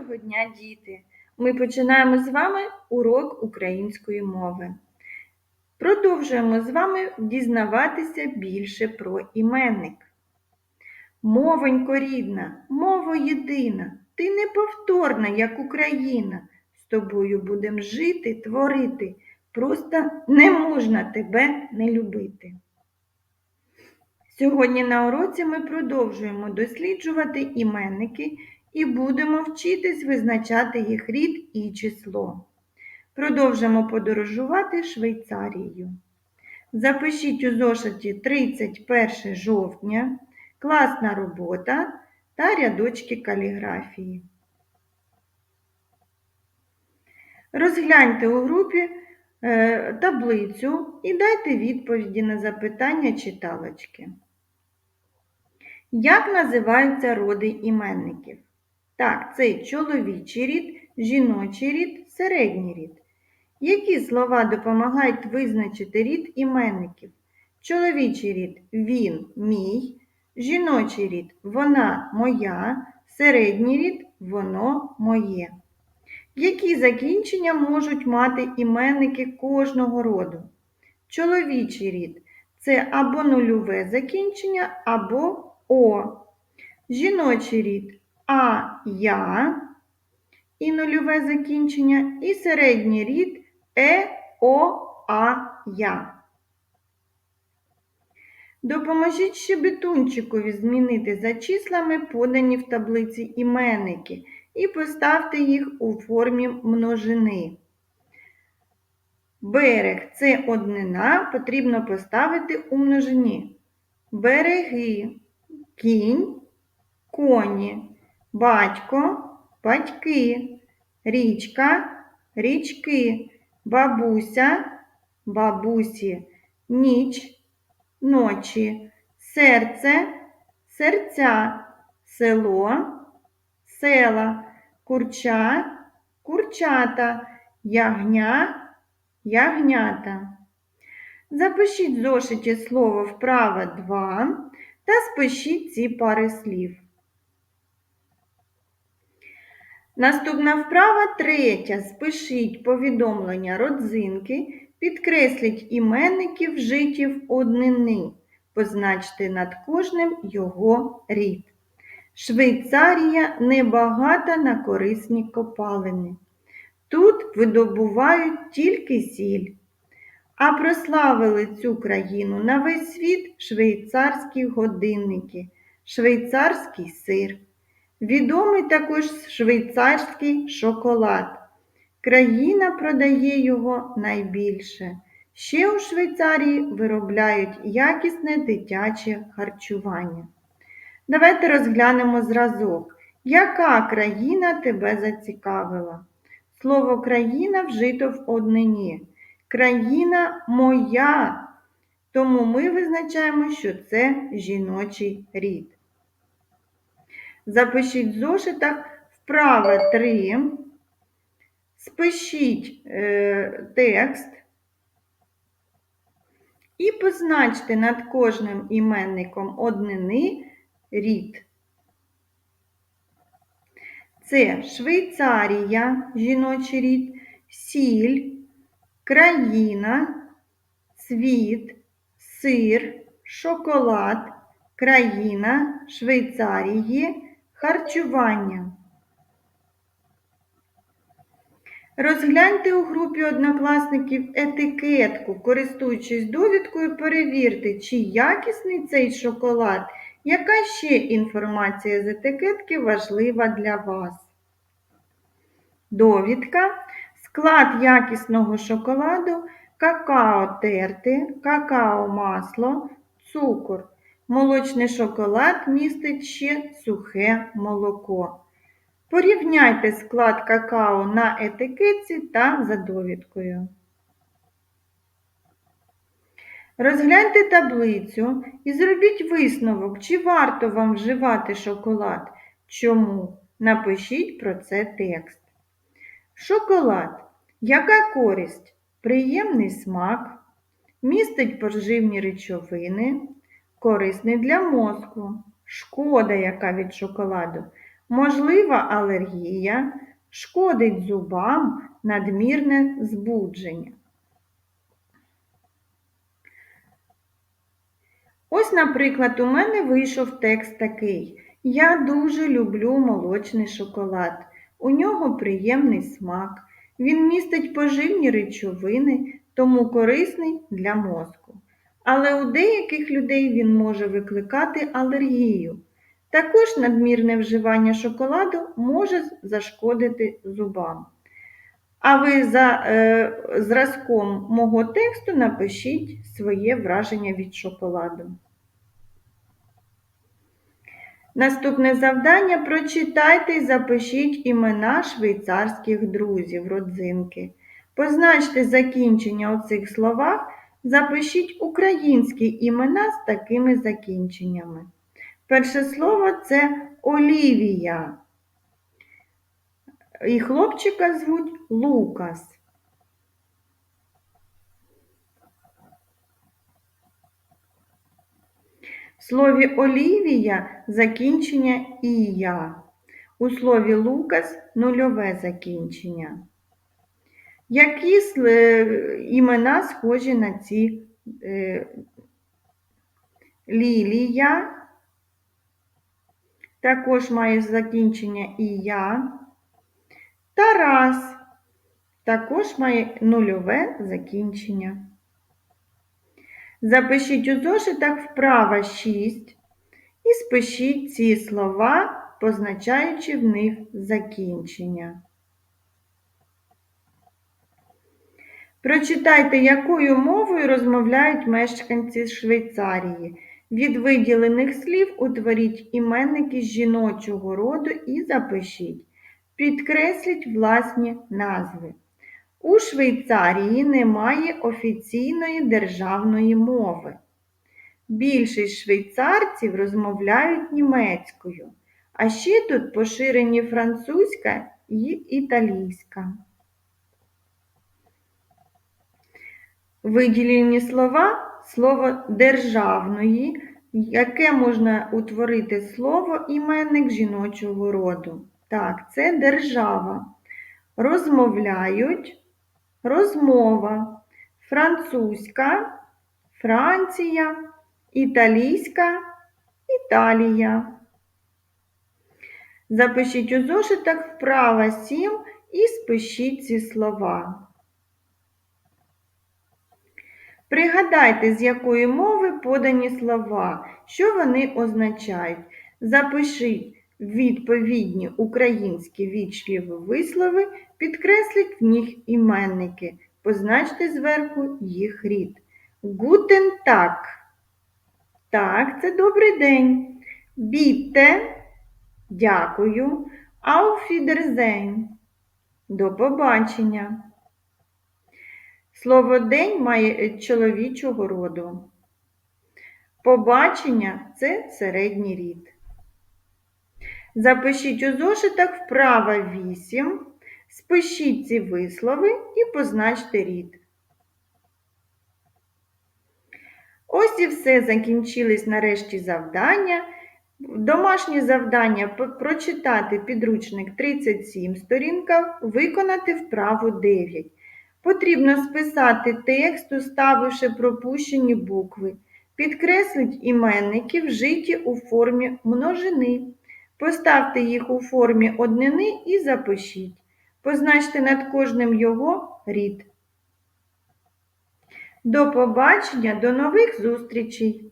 Доброго дня, діти! Ми починаємо з вами урок української мови. Продовжуємо з вами дізнаватися більше про іменник. Мовонько рідна, мова єдина, ти неповторна, як Україна. З тобою будем жити, творити. Просто не можна тебе не любити. Сьогодні на уроці ми продовжуємо досліджувати іменники і будемо вчитись визначати їх рід і число. Продовжимо подорожувати Швейцарією. Запишіть у зошиті 31 жовтня, класна робота та рядочки каліграфії. Розгляньте у групі е, таблицю і дайте відповіді на запитання читалочки. Як називаються роди іменників? Так, це чоловічий рід, жіночий рід, середній рід. Які слова допомагають визначити рід іменників? Чоловічий рід він, мій, жіночий рід вона моя, середній рід воно моє. Які закінчення можуть мати іменники кожного роду? Чоловічий рід це або нульове закінчення, або О. Жіночий рід а я і нульове закінчення, і середній рід е, о, а я. Допоможіть щебетунчикові змінити за числами подані в таблиці іменники і поставте їх у формі множини. Берег це однина, потрібно поставити у множині. Береги, кінь, коні батько, батьки, річка, річки, бабуся, бабусі, ніч, ночі, серце, серця, село, села, курча, курчата, ягня, ягнята. Запишіть в зошиті слово вправо 2 та спишіть ці пари слів. Наступна вправа третя. Спишіть повідомлення родзинки, підкресліть іменники вжиті в однини. Позначте над кожним його рід. Швейцарія небагата на корисні копалини. Тут видобувають тільки сіль. А прославили цю країну на весь світ швейцарські годинники, швейцарський сир. Відомий також швейцарський шоколад. Країна продає його найбільше. Ще у Швейцарії виробляють якісне дитяче харчування. Давайте розглянемо зразок. Яка країна тебе зацікавила? Слово країна вжито в однині. Країна моя. Тому ми визначаємо, що це жіночий рід. Запишіть в зошитах вправо 3, спишіть е, текст і позначте над кожним іменником однини рід. Це Швейцарія, жіночий рід, сіль, країна, світ, сир, шоколад, країна Швейцарії. Харчування. Розгляньте у групі однокласників етикетку, користуючись довідкою, перевірте, чи якісний цей шоколад, яка ще інформація з етикетки важлива для вас. Довідка. Склад якісного шоколаду, какао терти, какао масло, цукор. Молочний шоколад містить ще сухе молоко. Порівняйте склад какао на етикетці та за довідкою. Розгляньте таблицю і зробіть висновок, чи варто вам вживати шоколад. Чому? Напишіть про це текст. Шоколад. Яка користь? Приємний смак, містить поживні речовини корисний для мозку. Шкода, яка від шоколаду. можлива алергія, шкодить зубам, надмірне збудження. Ось, наприклад, у мене вийшов текст такий. Я дуже люблю молочний шоколад. У нього приємний смак. Він містить поживні речовини, тому корисний для мозку. Але у деяких людей він може викликати алергію. Також надмірне вживання шоколаду може зашкодити зубам. А ви за е, зразком мого тексту напишіть своє враження від шоколаду. Наступне завдання прочитайте і запишіть імена швейцарських друзів, родзинки. Позначте закінчення у цих словах, запишіть українські імена з такими закінченнями. Перше слово це Олівія. І хлопчика звуть Лукас. В слові Олівія закінчення ія. У слові Лукас нульове закінчення. Які імена схожі на ці е, Лілія? Також має закінчення ія. Тарас також має нульове закінчення. Запишіть у зошитах вправа 6 і спишіть ці слова, позначаючи в них закінчення. Прочитайте, якою мовою розмовляють мешканці Швейцарії. Від виділених слів утворіть іменники жіночого роду і запишіть. Підкресліть власні назви. У Швейцарії немає офіційної державної мови. Більшість швейцарців розмовляють німецькою, а ще тут поширені французька і італійська. Виділені слова слово державної, яке можна утворити слово іменник жіночого роду. Так, це держава. Розмовляють розмова, французька, Франція, італійська, Італія. Запишіть у зошитах вправа 7 і спишіть ці слова. Пригадайте, з якої мови подані слова, що вони означають. Запишіть відповідні українські вічливі вислови, підкресліть в них іменники, позначте зверху їх рід. Гутен так. Так, це добрий день. Бітте, дякую. Ауфідерзейн. До побачення. Слово день має чоловічого роду. Побачення це середній рід. Запишіть у зошитах вправа 8, спишіть ці вислови і позначте рід. Ось і все закінчились нарешті завдання. Домашнє завдання прочитати підручник 37 сторінка, виконати вправу 9. Потрібно списати текст, уставивши пропущені букви. Підкресліть іменники, вжиті у формі множини. Поставте їх у формі однини і запишіть. Позначте над кожним його рід. До побачення, до нових зустрічей!